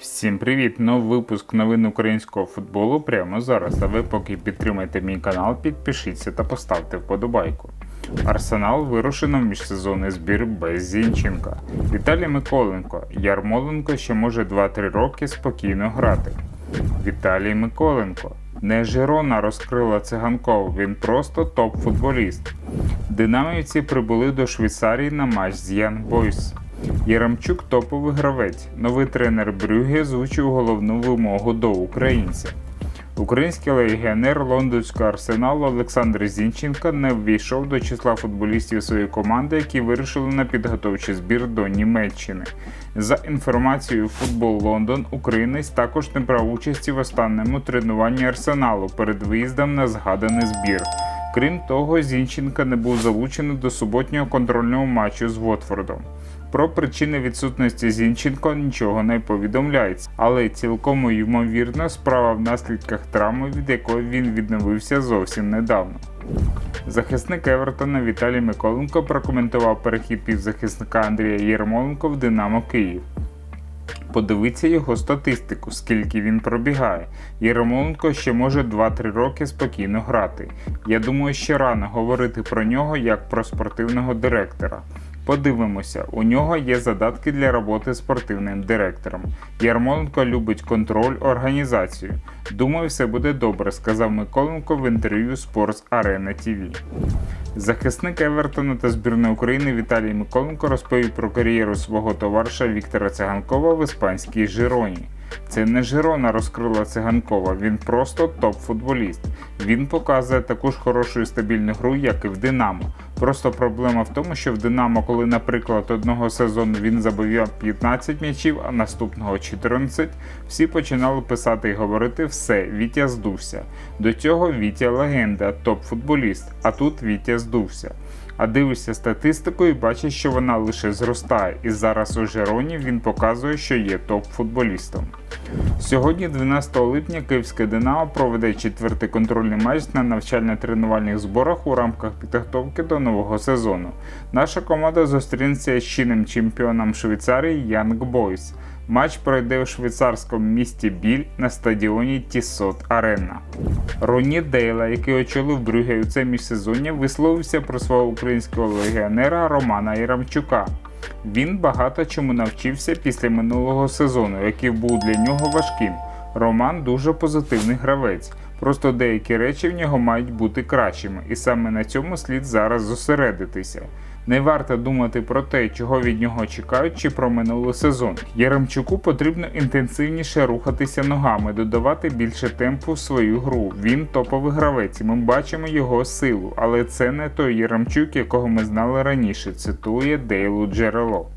Всім привіт! Новий випуск новин українського футболу прямо зараз. А ви поки підтримайте мій канал, підпишіться та поставте вподобайку. Арсенал вирушено в міжсезонний збір без Зінченка. Віталій Миколенко. Ярмоленко ще може 2-3 роки спокійно грати. Віталій Миколенко. Не Жирона розкрила циганков, він просто топ-футболіст. Динамівці прибули до Швейцарії на матч з Ян Бойс. Яремчук топовий гравець. Новий тренер Брюге озвучив головну вимогу до українця. Український легіонер лондонського арсеналу Олександр Зінченко не ввійшов до числа футболістів своєї команди, які вирішили на підготовчий збір до Німеччини. За інформацією Футбол Лондон, українець також не брав участі в останньому тренуванні арсеналу перед виїздом на згаданий збір. Крім того, Зінченко не був залучений до суботнього контрольного матчу з Вотфордом. Про причини відсутності Зінченко нічого не повідомляється, але цілком ймовірно справа в наслідках травми, від якої він відновився зовсім недавно. Захисник Евертона Віталій Миколенко прокоментував перехід півзахисника Андрія Єрмоленко в Динамо Київ. Подивіться його статистику, скільки він пробігає. Єремоленко ще може 2-3 роки спокійно грати. Я думаю, ще рано говорити про нього як про спортивного директора. Подивимося, у нього є задатки для роботи спортивним директором. Ярмоленко любить контроль, організацію. Думаю, все буде добре, сказав Миколенко в інтерв'ю Sports Arena TV. Захисник Евертона та збірної України Віталій Миколенко розповів про кар'єру свого товариша Віктора Циганкова в іспанській Жироні. Це не Жирона розкрила циганкова, він просто топ-футболіст. Він показує таку ж хорошу і стабільну гру, як і в Динамо. Просто проблема в тому, що в Динамо, коли, наприклад, одного сезону він забивав 15 м'ячів, а наступного 14, всі починали писати і говорити все, Вітя здувся. До цього Вітя легенда, топ-футболіст, а тут Вітя здувся. А дивишся статистику і бачиш, що вона лише зростає, і зараз у Жероні він показує, що є топ-футболістом. Сьогодні, 12 липня, Київське Динамо проведе четвертий контрольний матч на навчально-тренувальних зборах у рамках підготовки до нового сезону. Наша команда зустрінеться з чинним чемпіоном Швейцарії Янг Бойс. Матч пройде у швейцарському місті Біль на стадіоні Тісот Арена. Роні Дейла, який очолив Брюге у це міжсезоння, висловився про свого українського легіонера Романа Ірамчука. Він багато чому навчився після минулого сезону, який був для нього важким. Роман дуже позитивний гравець. Просто деякі речі в нього мають бути кращими, і саме на цьому слід зараз зосередитися. Не варто думати про те, чого від нього чекають, чи про минулий сезон. Яремчуку потрібно інтенсивніше рухатися ногами, додавати більше темпу в свою гру. Він топовий гравець, і ми бачимо його силу, але це не той Яремчук, якого ми знали раніше. Цитує Дейлу Джерело.